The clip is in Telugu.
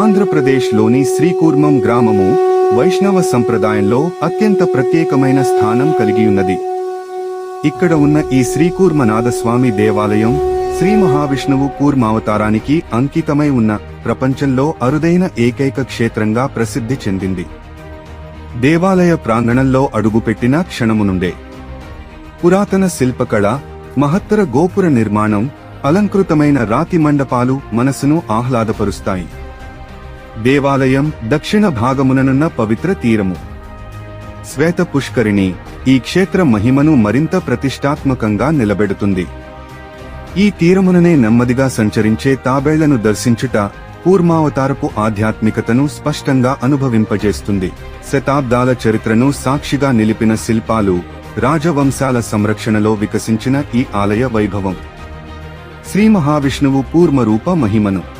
ఆంధ్రప్రదేశ్లోని శ్రీకూర్మం గ్రామము వైష్ణవ సంప్రదాయంలో అత్యంత ప్రత్యేకమైన స్థానం కలిగి ఉన్నది. ఇక్కడ ఉన్న ఈ శ్రీకూర్మనాథస్వామి దేవాలయం శ్రీ మహావిష్ణువు కూర్మావతారానికి అంకితమై ఉన్న ప్రపంచంలో అరుదైన ఏకైక క్షేత్రంగా ప్రసిద్ధి చెందింది. దేవాలయ ప్రాంగణంలో అడుగుపెట్టిన క్షణము నుండే పురాతన శిల్పకళ మహత్తర గోపుర నిర్మాణం అలంకృతమైన రాతి మండపాలు మనసును ఆహ్లాదపరుస్తాయి. దేవాలయం దక్షిణ భాగముననున్న పవిత్ర తీరము. శ్వేత పుష్కరిణి ఈ క్షేత్ర మహిమను మరింత ప్రతిష్టాత్మకంగా నిలబెడుతుంది. ఈ తీరముననే నెమ్మదిగా సంచరించే తాబేళ్ళను దర్శించుట పూర్మావతారపు ఆధ్యాత్మికతను స్పష్టంగా అనుభవింపజేస్తుంది. శతాబ్దాల చరిత్రను సాక్షిగా నిలిపిన శిల్పాలు రాజవంశాల సంరక్షణలో వికసించిన ఈ ఆలయ వైభవం. శ్రీ మహావిష్ణువు పూర్వరూప మహిమను